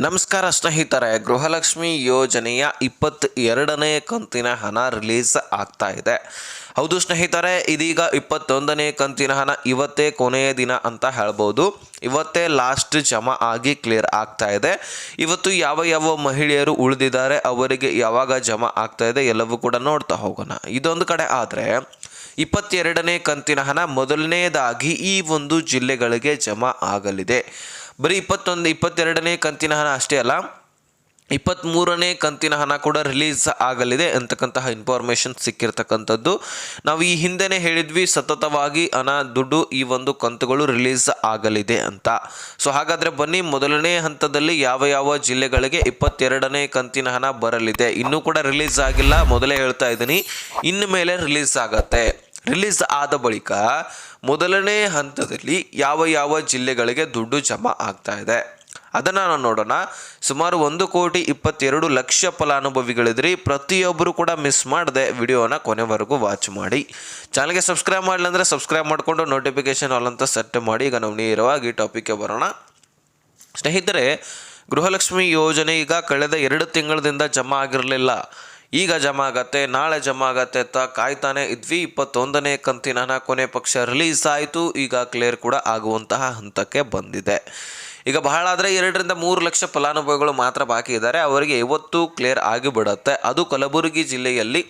ನಮಸ್ಕಾರ ಸ್ನೇಹಿತರೆ, ಗೃಹಲಕ್ಷ್ಮಿ ಯೋಜನೆಯ ಇಪ್ಪತ್ತ ಎರಡನೇ ಕಂತಿನ ಹಣ ರಿಲೀಸ್ ಆಗ್ತಾ ಇದೆ. ಹೌದು ಸ್ನೇಹಿತರೆ, ಇದೀಗ ಇಪ್ಪತ್ತೊಂದನೇ ಕಂತಿನ ಹಣ ಇವತ್ತೇ ಕೊನೆಯ ದಿನ ಅಂತ ಹೇಳ್ಬೋದು. ಇವತ್ತೇ ಲಾಸ್ಟ್ ಜಮಾ ಆಗಿ ಕ್ಲಿಯರ್ ಆಗ್ತಾ ಇದೆ. ಇವತ್ತು ಯಾವ ಯಾವ ಮಹಿಳೆಯರು ಉಳಿದಿದ್ದಾರೆ, ಅವರಿಗೆ ಯಾವಾಗ ಜಮಾ ಆಗ್ತಾ ಇದೆ, ಎಲ್ಲವೂ ಕೂಡ ನೋಡ್ತಾ ಹೋಗೋಣ. ಇದೊಂದು ಕಡೆ ಆದರೆ, ಇಪ್ಪತ್ತೆರಡನೇ ಕಂತಿನ ಹಣ ಮೊದಲನೇದಾಗಿ ಈ ಒಂದು ಜಿಲ್ಲೆಗಳಿಗೆ ಜಮಾ ಆಗಲಿದೆ. ಬರೀ ಇಪ್ಪತ್ತೊಂದು, ಇಪ್ಪತ್ತೆರಡನೇ ಕಂತಿನ ಹಣ ಅಷ್ಟೇ ಅಲ್ಲ ಇಪ್ಪತ್ತ್ಮೂರನೇ ಕಂತಿನ ಹಣ ಕೂಡ ರಿಲೀಸ್ ಆಗಲಿದೆ ಅಂತಕ್ಕಂತಹ ಇನ್ಫಾರ್ಮೇಷನ್ ಸಿಕ್ಕಿರ್ತಕ್ಕಂಥದ್ದು. ನಾವು ಈ ಹಿಂದೆನೇ ಹೇಳಿದ್ವಿ, ಸತತವಾಗಿ ಹಣ, ದುಡ್ಡು ಈ ಒಂದು ಕಂತುಗಳು ರಿಲೀಸ್ ಆಗಲಿದೆ ಅಂತ. ಸೊ ಹಾಗಾದರೆ ಬನ್ನಿ, ಮೊದಲನೇ ಹಂತದಲ್ಲಿ ಯಾವ ಯಾವ ಜಿಲ್ಲೆಗಳಿಗೆ ಇಪ್ಪತ್ತೆರಡನೇ ಕಂತಿನ ಹಣ ಬರಲಿದೆ. ಇನ್ನೂ ಕೂಡ ರಿಲೀಸ್ ಆಗಿಲ್ಲ, ಮೊದಲೇ ಹೇಳ್ತಾ ಇದ್ದೀನಿ, ಇನ್ನು ಮೇಲೆ ರಿಲೀಸ್ ಆಗತ್ತೆ. ರಿಲೀಸ್ ಆದ ಬಳಿಕ ಮೊದಲನೇ ಹಂತದಲ್ಲಿ ಯಾವ ಯಾವ ಜಿಲ್ಲೆಗಳಿಗೆ ದುಡ್ಡು ಜಮಾ ಆಗ್ತಾ ಇದೆ. ಅದನ್ನು ನಾವು ನೋಡೋಣ. ಸುಮಾರು ಒಂದು ಕೋಟಿ ಇಪ್ಪತ್ತೆರಡು ಲಕ್ಷ ಫಲಾನುಭವಿಗಳಿದ್ರಿ. ಪ್ರತಿಯೊಬ್ಬರು ಕೂಡ ಮಿಸ್ ಮಾಡದೆ ವಿಡಿಯೋನ ಕೊನೆವರೆಗೂ ವಾಚ್ ಮಾಡಿ. ಚಾನಲ್ಗೆ ಸಬ್ಸ್ಕ್ರೈಬ್ ಮಾಡಲಿಲ್ಲ ಅಂದರೆ ಸಬ್ಸ್ಕ್ರೈಬ್ ಮಾಡಿಕೊಂಡು ನೋಟಿಫಿಕೇಶನ್ ಆಲ್ ಅಂತ ಸೆಟ್ ಮಾಡಿ. ಈಗ ನಾವು ನೇರವಾಗಿ ಟಾಪಿಕ್ಗೆ ಬರೋಣ. ಸ್ನೇಹಿತರೆ, ಗೃಹಲಕ್ಷ್ಮಿ ಯೋಜನೆ ಈಗ ಕಳೆದ ಎರಡು ತಿಂಗಳಿಂದ ಜಮಾ ಆಗಿರಲಿಲ್ಲ. ಈಗ ಜಮಾ ಆಗತ್ತೆ ನಾಳೆ ಜಮಾ ಆಗತ್ತೆ ಅಂತ ಕಾಯ್ತಾನೆ ಇದ್ವಿ. ಇಪ್ಪತ್ತೊಂದನೇ ಕಂತಿನ ಕೊನೆ ಪಕ್ಷ ರಿಲೀಸ್ ಆಯಿತು. ಈಗ ಕ್ಲಿಯರ್ ಕೂಡ ಆಗುವಂತಹ ಹಂತಕ್ಕೆ ಬಂದಿದೆ. ಈಗ ಬಹಳ ಆದರೆ ಎರಡರಿಂದ ಮೂರು ಲಕ್ಷ ಫಲಾನುಭವಿಗಳು ಮಾತ್ರ ಬಾಕಿ ಇದ್ದಾರೆ. ಅವರಿಗೆ ಇವತ್ತು ಕ್ಲಿಯರ್ ಆಗಿಬಿಡುತ್ತೆ. ಅದು ಕಲಬುರಗಿ ಜಿಲ್ಲೆಯಲ್ಲಿ,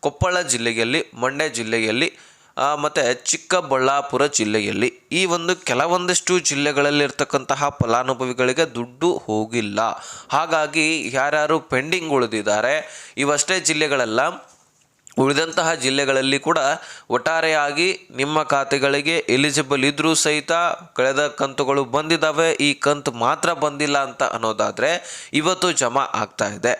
ಕೊಪ್ಪಳ ಜಿಲ್ಲೆಯಲ್ಲಿ, ಮಂಡ್ಯ ಜಿಲ್ಲೆಯಲ್ಲಿ ಮತ್ತು ಚಿಕ್ಕಬಳ್ಳಾಪುರ ಜಿಲ್ಲೆಯಲ್ಲಿ ಈ ಒಂದು ಕೆಲವೊಂದಿಷ್ಟು ಜಿಲ್ಲೆಗಳಲ್ಲಿರ್ತಕ್ಕಂತಹ ಫಲಾನುಭವಿಗಳಿಗೆ ದುಡ್ಡು ಹೋಗಿಲ್ಲ. ಹಾಗಾಗಿ ಯಾರ್ಯಾರು ಪೆಂಡಿಂಗ್ ಉಳಿದಿದ್ದಾರೆ, ಇವಷ್ಟೇ ಜಿಲ್ಲೆಗಳೆಲ್ಲ, ಉಳಿದಂತಹ ಜಿಲ್ಲೆಗಳಲ್ಲಿ ಕೂಡ ಒಟ್ಟಾರೆಯಾಗಿ ನಿಮ್ಮ ಖಾತೆಗಳಿಗೆ ಎಲಿಜಿಬಲ್ ಇದ್ದರೂ ಸಹಿತ ಕಳೆದ ಕಂತುಗಳು ಬಂದಿದ್ದಾವೆ, ಈ ಕಂತು ಮಾತ್ರ ಬಂದಿಲ್ಲ ಅಂತ ಅನ್ನೋದಾದರೆ ಇವತ್ತು ಜಮಾ ಆಗ್ತಾ ಇದೆ.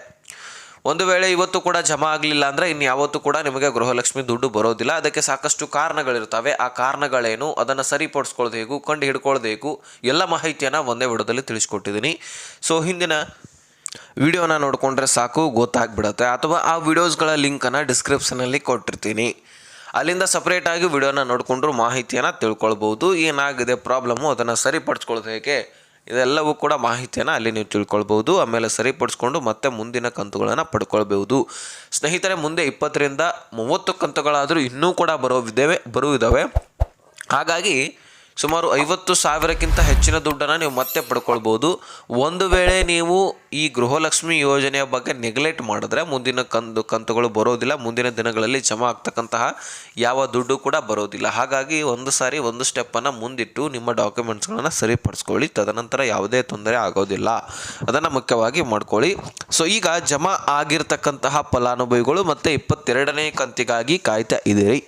ಒಂದು ವೇಳೆ ಇವತ್ತು ಕೂಡ ಜಮಾ ಆಗಲಿಲ್ಲ ಅಂದರೆ ಇನ್ನು ಯಾವತ್ತೂ ಕೂಡ ನಿಮಗೆ ಗೃಹಲಕ್ಷ್ಮಿ ದುಡ್ಡು ಬರೋದಿಲ್ಲ. ಅದಕ್ಕೆ ಸಾಕಷ್ಟು ಕಾರಣಗಳಿರ್ತವೆ ಆ ಕಾರಣಗಳೇನು? ಅದನ್ನು ಸರಿಪಡಿಸ್ಕೊಳ್ಳೋದು ಹೇಗೂ ಕಂಡು ಹಿಡ್ಕೊಳ್ಳೋದು ಹೇಗೂ ಎಲ್ಲ ಮಾಹಿತಿಯನ್ನು ಒಂದೇ ವಿಡಿಯೋದಲ್ಲಿ ತಿಳಿಸ್ಕೊಟ್ಟಿದ್ದೀನಿ. ಸೊ ಹಿಂದಿನ ವಿಡಿಯೋನ ನೋಡಿಕೊಂಡ್ರೆ ಸಾಕು, ಗೊತ್ತಾಗ್ಬಿಡುತ್ತೆ. ಅಥವಾ ಆ ವಿಡಿಯೋಸ್ಗಳ ಲಿಂಕನ್ನು ಡಿಸ್ಕ್ರಿಪ್ಷನಲ್ಲಿ ಕೊಟ್ಟಿರ್ತೀನಿ. ಅಲ್ಲಿಂದ ಸಪ್ರೇಟಾಗಿ ವಿಡಿಯೋನ ನೋಡಿಕೊಂಡ್ರು ಮಾಹಿತಿಯನ್ನು ತಿಳ್ಕೊಳ್ಬೋದು. ಏನಾಗಿದೆ ಪ್ರಾಬ್ಲಮ್ಮು ಅದನ್ನು ಸರಿಪಡಿಸ್ಕೊಳ್ಳೋದು ಹೇಗೆ ಇದೆಲ್ಲವೂ ಕೂಡ ಮಾಹಿತಿಯನ್ನು ಅಲ್ಲಿ ನೀವು ತಿಳ್ಕೊಳ್ಬೋದು ಆಮೇಲೆ ಸರಿಪಡಿಸ್ಕೊಂಡು ಮತ್ತೆ ಮುಂದಿನ ಕಂತುಗಳನ್ನು ಪಡ್ಕೊಳ್ಬಹುದು. ಸ್ನೇಹಿತರೆ, ಮುಂದೆ ಇಪ್ಪತ್ತರಿಂದ ಮೂವತ್ತು ಕಂತುಗಳಾದರೂ ಇನ್ನೂ ಕೂಡ ಬರೋವಿದ್ದೇವೆ ಬರುವಿದ್ದಾವೆ ಹಾಗಾಗಿ ಸುಮಾರು ಐವತ್ತು ಸಾವಿರಕ್ಕಿಂತ ಹೆಚ್ಚಿನ ದುಡ್ಡನ್ನು ನೀವು ಮತ್ತೆ ಪಡ್ಕೊಳ್ಬೋದು ಒಂದು ವೇಳೆ ನೀವು ಈ ಗೃಹಲಕ್ಷ್ಮಿ ಯೋಜನೆಯ ಬಗ್ಗೆ ನೆಗ್ಲೆಕ್ಟ್ ಮಾಡಿದ್ರೆ ಮುಂದಿನ ಕಂದು, ಕಂತುಗಳು ಬರೋದಿಲ್ಲ. ಮುಂದಿನ ದಿನಗಳಲ್ಲಿ ಜಮಾ ಆಗ್ತಕ್ಕಂತಹ ಯಾವ ದುಡ್ಡು ಕೂಡ ಬರೋದಿಲ್ಲ. ಹಾಗಾಗಿ ಒಂದು ಸಾರಿ ಒಂದು ಸ್ಟೆಪ್ಪನ್ನು ಮುಂದಿಟ್ಟು ನಿಮ್ಮ ಡಾಕ್ಯುಮೆಂಟ್ಸ್ಗಳನ್ನು ಸರಿಪಡಿಸ್ಕೊಳ್ಳಿ. ತದನಂತರ ಯಾವುದೇ ತೊಂದರೆ ಆಗೋದಿಲ್ಲ. ಅದನ್ನು ಮುಖ್ಯವಾಗಿ ಮಾಡ್ಕೊಳ್ಳಿ. ಸೊ ಈಗ ಜಮಾ ಆಗಿರ್ತಕ್ಕಂತಹ ಫಲಾನುಭವಿಗಳು ಮತ್ತು ಇಪ್ಪತ್ತೆರಡನೇ ಕಂತಿಗಾಗಿ ಕಾಯ್ತಾ ಇದ್ದೀರಿ.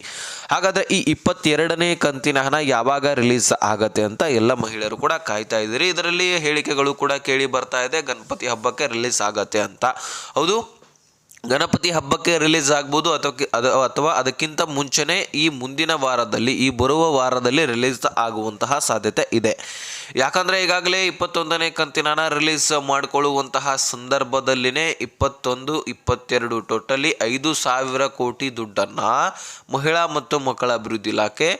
ಹಾಗಾದರೆ ಈ ಇಪ್ಪತ್ತೆರಡನೇ ಕಂತಿನ ಹಣ ಯಾವಾಗ ರಿಲೀಸ್ ಆಗತ್ತೆ ಅಂತ ಎಲ್ಲ ಮಹಿಳೆಯರು ಕೂಡ ಕಾಯ್ತಾ ಇದ್ದೀರಿ. ಇದರಲ್ಲಿ ಹೇಳಿಕೆಗಳು ಕೂಡ ಕೇಳಿ ಬರ್ತಾ ಇದೆ. ಗಣಪತಿ ಹಬ್ಬಕ್ಕೆ ರಿಲೀಸ್ ಆಗತ್ತೆ ಅಂತ. ಹೌದು? ಗಣಪತಿ ಹಬ್ಬಕ್ಕೆ ರಿಲೀಸ್ ಆಗ್ಬೋದು ಅಥವಾ ಅಥವಾ ಅದಕ್ಕಿಂತ ಮುಂಚೆನೇ ಈ ಮುಂದಿನ ವಾರದಲ್ಲಿ, ಈ ಬರುವ ವಾರದಲ್ಲಿ ರಿಲೀಸ್ ಆಗುವಂತಹ ಸಾಧ್ಯತೆ ಇದೆ. ಯಾಕಂದರೆ ಈಗಾಗಲೇ ಇಪ್ಪತ್ತೊಂದನೇ ಕಂತಿನ ರಿಲೀಸ್ ಮಾಡಿಕೊಳ್ಳುವಂತಹ ಸಂದರ್ಭದಲ್ಲಿನೇ ಇಪ್ಪತ್ತೊಂದು, ಇಪ್ಪತ್ತೆರಡು ಟೋಟಲಿ ಐದು ಸಾವಿರ ಕೋಟಿ ದುಡ್ಡನ್ನು ಮಹಿಳಾ ಮತ್ತು ಮಕ್ಕಳ ಅಭಿವೃದ್ಧಿ ಇಲಾಖೆ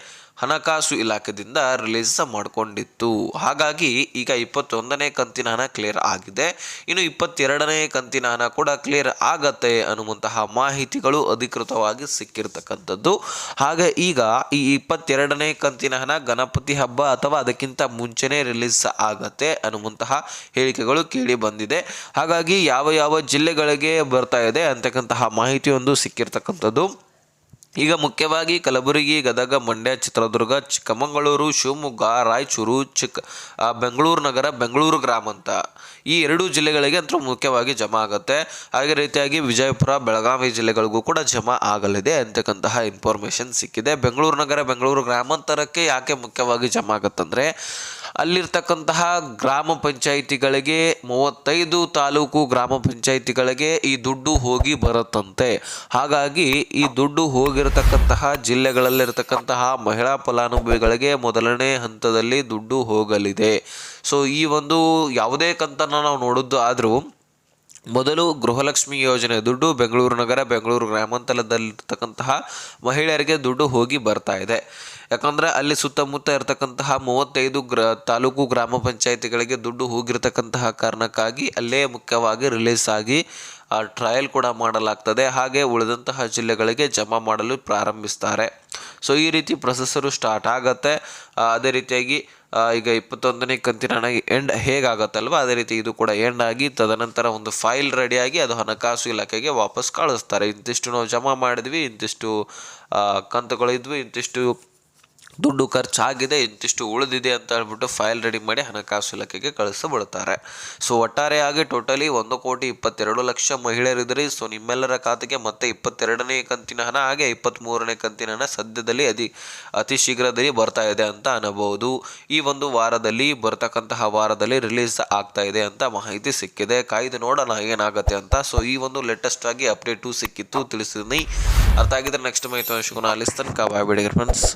ಹಣಕಾಸು ಇಲಾಖೆದಿಂದ ರಿಲೀಸ್ ಮಾಡಿಕೊಂಡಿತ್ತು. ಹಾಗಾಗಿ ಈಗ ಇಪ್ಪತ್ತೊಂದನೇ ಕಂತಿನ ಹಣ ಕ್ಲಿಯರ್ ಆಗಿದೆ. ಇನ್ನು ಇಪ್ಪತ್ತೆರಡನೇ ಕಂತಿನ ಹಣ ಕೂಡ ಕ್ಲಿಯರ್ ಆಗತ್ತೆ ಅನ್ನುವಂತಹ ಮಾಹಿತಿಗಳು ಅಧಿಕೃತವಾಗಿ ಸಿಕ್ಕಿರ್ತಕ್ಕಂಥದ್ದು. ಹಾಗೆ ಈಗ ಈ ಇಪ್ಪತ್ತೆರಡನೇ ಕಂತಿನ ಹಣ ಗಣಪತಿ ಹಬ್ಬ ಅಥವಾ ಅದಕ್ಕಿಂತ ಮುಂಚೆನೇ ರಿಲೀಸ್ ಆಗತ್ತೆ ಅನ್ನುವಂತಹ ಹೇಳಿಕೆಗಳು ಕೇಳಿ ಬಂದಿದೆ. ಹಾಗಾಗಿ ಯಾವ ಯಾವ ಜಿಲ್ಲೆಗಳಿಗೆ ಬರ್ತಾ ಇದೆ ಅಂತಕ್ಕಂತಹ ಮಾಹಿತಿಯೊಂದು ಸಿಕ್ಕಿರ್ತಕ್ಕಂಥದ್ದು. ಈಗ ಮುಖ್ಯವಾಗಿ ಕಲಬುರಗಿ, ಗದಗ, ಮಂಡ್ಯ, ಚಿತ್ರದುರ್ಗ, ಚಿಕ್ಕಮಗಳೂರು, ಶಿವಮೊಗ್ಗ, ರಾಯಚೂರು ಚಿಕ್ಕ ಬೆಂಗಳೂರು ನಗರ, ಬೆಂಗಳೂರು ಗ್ರಾಮಾಂತ ಈ ಎರಡು ಜಿಲ್ಲೆಗಳಿಗೆ ಅಂತೂ ಮುಖ್ಯವಾಗಿ ಜಮಾ ಆಗುತ್ತೆ. ಹಾಗೆ ರೀತಿಯಾಗಿ ವಿಜಯಪುರ, ಬೆಳಗಾವಿ ಜಿಲ್ಲೆಗಳಿಗೂ ಕೂಡ ಜಮಾ ಆಗಲಿದೆ ಅಂತಕ್ಕಂತಹ ಇನ್ಫಾರ್ಮೇಷನ್ ಸಿಕ್ಕಿದೆ. ಬೆಂಗಳೂರು ನಗರ, ಬೆಂಗಳೂರು ಗ್ರಾಮಾಂತರಕ್ಕೆ ಯಾಕೆ ಮುಖ್ಯವಾಗಿ ಜಮಾ ಆಗುತ್ತಂದರೆ, ಅಲ್ಲಿರ್ತಕ್ಕಂತಹ ಗ್ರಾಮ ಪಂಚಾಯಿತಿಗಳಿಗೆ, ಮೂವತ್ತೈದು ತಾಲೂಕು ಗ್ರಾಮ ಪಂಚಾಯಿತಿಗಳಿಗೆ ಈ ದುಡ್ಡು ಹೋಗಿ ಬರುತ್ತಂತೆ. ಹಾಗಾಗಿ ಈ ದುಡ್ಡು ಹೋಗಿರತಕ್ಕಂತಹ, ಜಿಲ್ಲೆಗಳಲ್ಲಿರತಕ್ಕಂತಹ ಮಹಿಳಾ ಫಲಾನುಭವಿಗಳಿಗೆ ಮೊದಲನೇ ಹಂತದಲ್ಲಿ ದುಡ್ಡು ಹೋಗಲಿದೆ. ಸೊ ಈ ಒಂದು ಯಾವುದೇ ಕಂತನ್ನು ನಾವು ನೋಡಿದ್ದು ಆದರೂ, ಮೊದಲು ಗೃಹಲಕ್ಷ್ಮಿ ಯೋಜನೆ ದುಡ್ಡು ಬೆಂಗಳೂರು ನಗರ, ಬೆಂಗಳೂರು ಗ್ರಾಮಾಂತರದಲ್ಲಿರ್ತಕ್ಕಂತಹ ಮಹಿಳೆಯರಿಗೆ ದುಡ್ಡು ಹೋಗಿ ಬರ್ತಾ ಇದೆ. ಯಾಕಂದರೆ ಅಲ್ಲಿ ಸುತ್ತಮುತ್ತ ಇರತಕ್ಕಂತಹ ಮೂವತ್ತೈದು ಗ್ರ, ತಾಲೂಕು ಗ್ರಾಮ ಪಂಚಾಯಿತಿಗಳಿಗೆ ದುಡ್ಡು ಹೋಗಿರ್ತಕ್ಕಂತಹ ಕಾರಣಕ್ಕಾಗಿ ಅಲ್ಲೇ ಮುಖ್ಯವಾಗಿ ರಿಲೀಸ್ ಆಗಿ ಟ್ರಯಲ್ ಕೂಡ ಮಾಡಲಾಗ್ತದೆ. ಹಾಗೆ ಉಳಿದಂತಹ ಜಿಲ್ಲೆಗಳಿಗೆ ಜಮಾ ಮಾಡಲು ಪ್ರಾರಂಭಿಸ್ತಾರೆ. ಸೊ ಈ ರೀತಿ ಪ್ರೊಸೆಸರು ಸ್ಟಾರ್ಟ್ ಆಗುತ್ತೆ. ಅದೇ ರೀತಿಯಾಗಿ ಈಗ ಇಪ್ಪತ್ತೊಂದನೇ ಕಂತಿನ ಎಂಡ್ ಹೇಗಾಗತ್ತಲ್ವ? ಅದೇ ರೀತಿ ಇದು ಕೂಡ ಎಂಡ್ ಆಗಿ, ತದನಂತರ ಒಂದು ಫೈಲ್ ರೆಡಿಯಾಗಿ ಅದು ಹಣಕಾಸು ಇಲಾಖೆಗೆ ವಾಪಸ್ ಕಳಿಸ್ತಾರೆ. ಇಂತಿಷ್ಟು ನಾವು ಜಮಾ ಮಾಡಿದ್ವಿ, ಇಂತಿಷ್ಟು ಕಂತುಗಳಿದ್ವು, ಇಂತಿಷ್ಟು ದುಡ್ಡು ಖರ್ಚಾಗಿದೆ, ಇಂತಿಷ್ಟು ಉಳಿದಿದೆ ಅಂತ ಹೇಳ್ಬಿಟ್ಟು ಫೈಲ್ ರೆಡಿ ಮಾಡಿ ಹಣಕಾಸು ಇಲಾಖೆಗೆ ಕಳಿಸಿಬಿಡ್ತಾರೆ. ಸೊ ಒಟ್ಟಾರೆಯಾಗಿ ಟೋಟಲಿ ಒಂದು ಕೋಟಿ ಇಪ್ಪತ್ತೆರಡು ಲಕ್ಷ ಮಹಿಳೆಯರಿದ್ದರೆ ಸೊ ನಿಮ್ಮೆಲ್ಲರ ಖಾತೆಗೆ ಮತ್ತೆ ಇಪ್ಪತ್ತೆರಡನೇ ಕಂತಿನ ಹಣ, ಹಾಗೆ ಇಪ್ಪತ್ತ್ಮೂರನೇ ಕಂತಿನ ಹಣ ಸದ್ಯದಲ್ಲಿ ಅತಿ ಅತಿ ಶೀಘ್ರದಲ್ಲಿ ಬರ್ತಾ ಇದೆ ಅಂತ ಅನ್ನಬಹುದು ಈ ಒಂದು ವಾರದಲ್ಲಿ, ಬರ್ತಕ್ಕಂತಹ ವಾರದಲ್ಲಿ ರಿಲೀಸ್ ಆಗ್ತಾ ಇದೆ ಅಂತ ಮಾಹಿತಿ ಸಿಕ್ಕಿದೆ. ಕಾಯ್ದು ನೋಡೋಣ ಏನಾಗುತ್ತೆ ಅಂತ. ಸೊ ಈ ಒಂದು ಲೇಟೆಸ್ಟ್ ಆಗಿ ಅಪ್ಡೇಟು ಸಿಕ್ಕಿತ್ತು ತಿಳಿಸಿದ್ದೀನಿ ಅರ್ಥ ಆಗಿದ್ರೆ ನೆಕ್ಸ್ಟ್ ಮಾಹಿತಿ ಅಲಿಸ್ತನ್ ತನಕ. ಬಾಯ್ ಬಿಡಿ ಫ್ರೆಂಡ್ಸ್